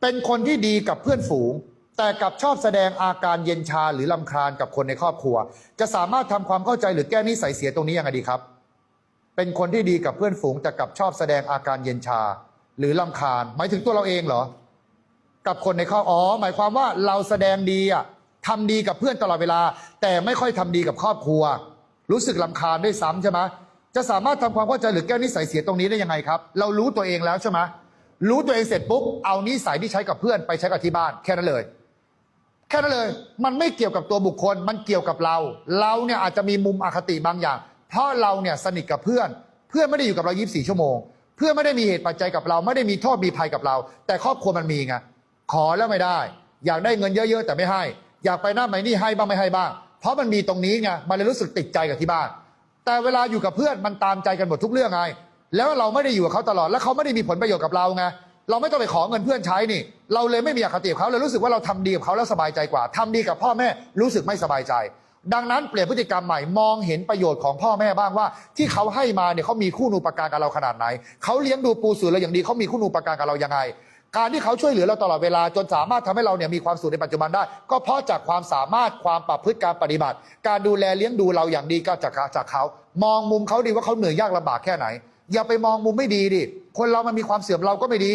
เป็นคนที่ดีกับเพื่อนฝูง แต่กลับชอบแสดงอาการเย็นชาหรือลำคาญกับคนในครอบครัว จะสามารถทำความเข้าใจหรือแก้นิสัยเสียตรงนี้ยังไงดีครับ เป็นคนที่ดีกับเพื่อนฝูง แต่กลับชอบแสดงอาการเย็นชา หรือลำคาญ หมายถึงตัวเราเองเหรอ กับคนในครอบอ๋อหมายความว่าเราแสดงดีอะทำดีกับเพื่อนตลอดเวลา แต่ไม่ค่อยทำดีกับครอบครัว รู้สึกลำคาญด้วยซ้ำใช่ไหมจะสามารถทำความเข้าใจหรือแก้นิสัยเสียตรงนี้ได้ยังไงครับ เรารู้ตัวเองแล้วใช่ไหม รู้ตัวเองเสร็จปุ๊บเอานิสัยที่ใช้กับเพื่อนไปใช้กับที่บ้าน แค่นั้นเลย แค่นั้นเลย มันไม่เกี่ยวกับตัวบุคคล มันเกี่ยวกับเรา เราเนี่ยอาจจะมีมุมอคติบางอย่าง เพราะเราเนี่ยสนิทกับเพื่อน เพื่อนไม่ได้อยู่กับเรา 24 ชั่วโมง เพื่อนไม่ได้มีเหตุปัจจัยกับเรา ไม่ได้มีโทษมีภัยกับเรา แต่ครอบครัวมันมีไงขอแล้วไม่ได้ อยากได้เงินเยอะๆแต่ไม่ให้ อยากไปหน้าไหนนี่ให้บ้างไม่ให้บ้าง เพราะมันมีตรงนี้ไงมันเลยรู้สึกติดใจกับที่บ้าน แต่เวลาอยู่กับเพื่อนมันตามใจกันหมดทุกเรื่องไง แล้วเราไม่ได้อยู่กับเขาตลอด แล้วเขาไม่ได้มีผลประโยชน์กับเราไงเราไม่ต้องไปขอเงินเพื่อนใช้นี่ เราเลยไม่มีอคติกับเขาเลยรู้สึกว่าเราทำดีกับเขาแล้วสบายใจกว่าทำดีกับพ่อแม่รู้สึกไม่สบายใจ ดังนั้นเปลี่ยนพฤติกรรมใหม่มองเห็นประโยชน์ของพ่อแม่บ้างว่า ที่เขาให้มาเนี่ยเขามีคู่นูปการกับเราขนาดไหนเขาเลี้ยงดูปูสือเราอย่างดีเขามีคู่นูปการกับเรายังไง การที่เขาช่วยเหลือเราตลอดเวลาจนสามารถทำให้เราเนี่ยมีความสุขในปัจจุบันได้ ก็เพราะจากความสามารถความประพฤติการปฏิบัติ การดูแลเลี้ยงดูเราอย่างดีก็จากจากเขา มองมุมเขาดีว่าเขาเหนื่อยยากลำบากแค่ไหน อย่าไปมองมุมไม่ดีดิคนเรามันมีความเสื่อมเราก็ไม่ดี